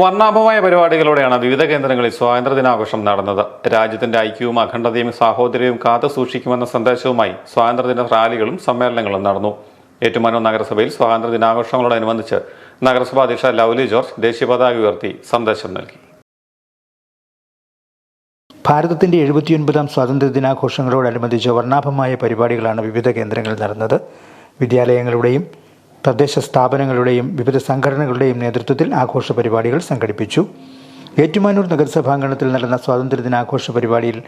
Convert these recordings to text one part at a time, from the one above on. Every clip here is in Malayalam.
വർണാഭമായ പരിപാടികളോടെയാണ് വിവിധ കേന്ദ്രങ്ങളിൽ സ്വാതന്ത്ര്യദിനാഘോഷം നടന്നത്. രാജ്യത്തിന്റെ ഐക്യവും അഖണ്ഡതയും സാഹോദര്യവും കാത്തു സൂക്ഷിക്കുമെന്ന സന്ദേശവുമായി സ്വാതന്ത്ര്യദിന റാലികളും സമ്മേളനങ്ങളും നടന്നു. ഏറ്റുമാനൂർ നഗരസഭയിൽ സ്വാതന്ത്ര്യദിനാഘോഷങ്ങളോടനുബന്ധിച്ച് നഗരസഭാ അധ്യക്ഷ ലൗലി ജോർജ് ദേശീയ പതാക ഉയർത്തി സന്ദേശം നൽകി. ഭാരതത്തിന്റെ എഴുപത്തിയൊൻപതാം സ്വാതന്ത്ര്യ ദിനാഘോഷങ്ങളോടനുബന്ധിച്ച് വർണാഭമായ പരിപാടികളാണ് വിവിധ കേന്ദ്രങ്ങളിൽ നടന്നത്. വിദ്യാലയങ്ങളുടെയും തദ്ദേശ സ്ഥാപനങ്ങളുടെയും വിവിധ സംഘടനകളുടെയും നേതൃത്വത്തിൽ ആഘോഷ പരിപാടികൾ സംഘടിപ്പിച്ചു. ഏറ്റുമാനൂർ നഗരസഭാംഗണത്തിൽ നടന്ന സ്വാതന്ത്ര്യദിനാഘോഷ പരിപാടിയിൽ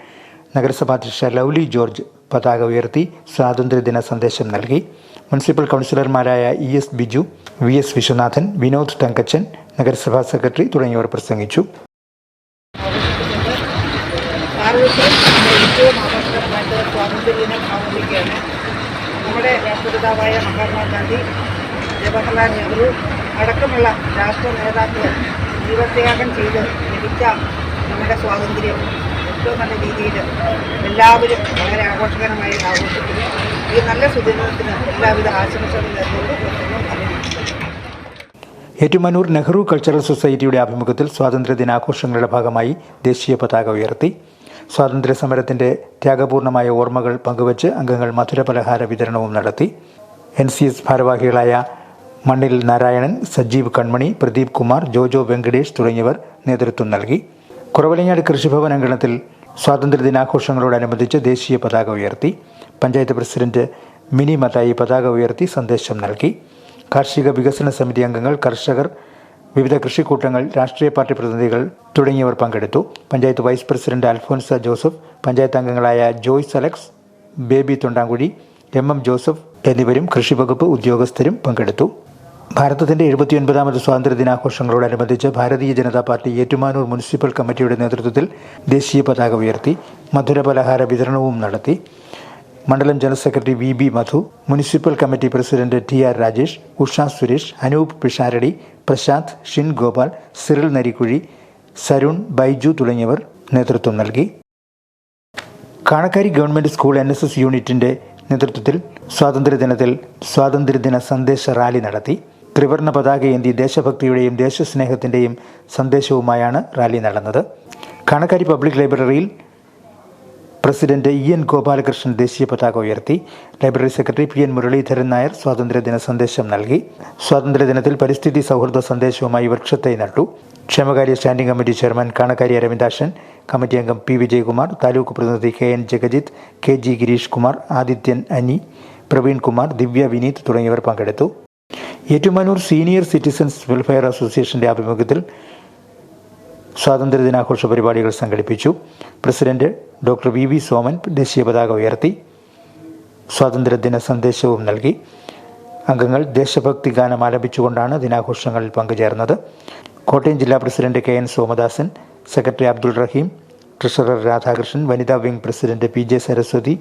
നഗരസഭാധ്യക്ഷ ലൗലി ജോർജ് പതാക ഉയർത്തി സ്വാതന്ത്ര്യദിന സന്ദേശം നൽകി. മുനിസിപ്പൽ കൗൺസിലർമാരായ E S Biju V S Viswanathan Vinod Thankachan നഗരസഭാ സെക്രട്ടറി തുടങ്ങിയവർ പ്രസംഗിച്ചു. സ്വാതന്ത്ര്യദിനം ആഘോഷിക്കുകയാണ്. നമ്മുടെ രാഷ്ട്രപിതാവായ മഹാത്മാഗാന്ധി ജവഹർലാൽ നെഹ്റു അടക്കമുള്ള രാഷ്ട്ര നേതാക്കൾ ജീവത്യാഗം ചെയ്ത് ലഭിച്ച നമ്മുടെ സ്വാതന്ത്ര്യം ഏറ്റവും നല്ല രീതിയിൽ എല്ലാവരും വളരെ ആഘോഷകരമായി ആഘോഷിക്കുന്നു. ഈ നല്ല സുദിനത്തിന് എല്ലാവിധ ആശംസകളും ഏറ്റുമാനൂർ നെഹ്റു കൾച്ചറൽ സൊസൈറ്റിയുടെ ആഭിമുഖ്യത്തിൽ സ്വാതന്ത്ര്യ ദിനാഘോഷങ്ങളുടെ ഭാഗമായി ദേശീയ പതാക ഉയർത്തി. സ്വാതന്ത്ര്യ സമരത്തിന്റെ ത്യാഗപൂർണമായ ഓർമ്മകൾ പങ്കുവച്ച് അംഗങ്ങൾ മധുര പലഹാര വിതരണവും നടത്തി. എൻ സി എസ് ഭാരവാഹികളായ മണ്ണിൽ നാരായണൻ സജീവ് കൺമണി പ്രദീപ് കുമാർ ജോജോ വെങ്കടേഷ് തുടങ്ങിയവർ നേതൃത്വം നൽകി. കുറവലങ്ങാട് കൃഷിഭവൻ അങ്കണത്തിൽ സ്വാതന്ത്ര്യ ദിനാഘോഷങ്ങളോടനുബന്ധിച്ച് ദേശീയ പതാക ഉയർത്തി. പഞ്ചായത്ത് പ്രസിഡന്റ് മിനി മതായി പതാക ഉയർത്തി സന്ദേശം നൽകി. കാർഷിക വികസന സമിതി അംഗങ്ങൾ കർഷകർ വിവിധ കൃഷിക്കൂട്ടങ്ങൾ രാഷ്ട്രീയ പാർട്ടി പ്രതിനിധികൾ തുടങ്ങിയവർ പങ്കെടുത്തു. പഞ്ചായത്ത് വൈസ് പ്രസിഡന്റ് അൽഫോൻസ ജോസഫ് പഞ്ചായത്ത് അംഗങ്ങളായ ജോയ്സ് അലക്സ് ബേബി തൊണ്ടാങ്കുഴി എം എം ജോസഫ് എന്നിവരും കൃഷിവകുപ്പ് ഉദ്യോഗസ്ഥരും പങ്കെടുത്തു. ഭാരതത്തിന്റെ എഴുപത്തിയൊൻപതാമത് സ്വാതന്ത്ര്യ ദിനാഘോഷങ്ങളോടനുബന്ധിച്ച് ഭാരതീയ ജനതാ പാർട്ടി ഏറ്റുമാനൂർ മുനിസിപ്പൽ കമ്മിറ്റിയുടെ നേതൃത്വത്തിൽ ദേശീയ പതാക ഉയർത്തി മധുര പലഹാര വിതരണവും നടത്തി. മണ്ഡലം general secretary V B Madhu municipal committee president T R Rajesh Usha Suresh Anoop Pisharody Prasanth Shin Gopal Cyril Narikkuzhi Sarun Baiju തുടങ്ങിയവർ നേതൃത്വം നൽകി. Kanakkary government school N S S നേതൃത്വത്തിൽ സ്വാതന്ത്ര്യദിനത്തിൽ സ്വാതന്ത്ര്യദിന സന്ദേശ റാലി നടത്തി. ത്രിവർണ പതാകയേന്തി ദേശഭക്തിയുടെയും ദേശസ്നേഹത്തിന്റെയും സന്ദേശവുമായാണ് റാലി നടന്നത്. കാണക്കാരി പബ്ലിക് ലൈബ്രറിയിൽ പ്രസിഡന്റ് ഇ എൻ ഗോപാലകൃഷ്ണൻ ദേശീയ പതാക ഉയർത്തി library secretary P N Muraleedharan Nair സ്വാതന്ത്ര്യദിന സന്ദേശം നൽകി. സ്വാതന്ത്ര്യദിനത്തിൽ പരിസ്ഥിതി സൗഹൃദ സന്ദേശവുമായി വൃക്ഷത്തെ നട്ടു. ക്ഷേമകാര്യ standing committee chairman Kanakkary Aravindasan committee അംഗം പി വിജയകുമാർ താലൂക്ക് പ്രതിനിധി K N Jagajith K G Gireesh Kumar Adithyan Ani Praveen Kumar Divya Vineeth തുടങ്ങിയവർ പങ്കെടുത്തു. ഏറ്റുമാനൂർ സീനിയർ സിറ്റിസൻസ് വെൽഫെയർ അസോസിയേഷന്റെ ആഭിമുഖ്യത്തിൽ സ്വാതന്ത്ര്യ ദിനാഘോഷ പരിപാടികൾ സംഘടിപ്പിച്ചു. President doctor V V Soman ദേശീയ പതാക ഉയർത്തി. സ്വാതന്ത്ര്യദിന സന്ദേശവും നൽകി. അംഗങ്ങൾ ദേശഭക്തി ഗാനം ആലപിച്ചുകൊണ്ടാണ് ദിനാഘോഷങ്ങളിൽ പങ്കുചേർന്നത്. കോട്ടയം ജില്ലാ president K N Somadasan secretary Abdul Rahim treasurer Radhakrishnan വനിതാ wing president P J Saraswathi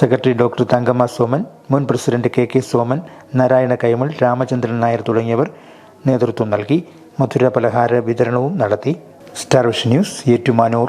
secretary doctor Thankamma Soman മുൻ president K K Soman Narayana Kaimal Ramachandran Nair തുടങ്ങിയവർ നേതൃത്വം നൽകി. മധുര പലഹാര വിതരണവും നടത്തി സ്റ്റാർ വിഷൻ ന്യൂസ് ഏറ്റുമാനൂർ.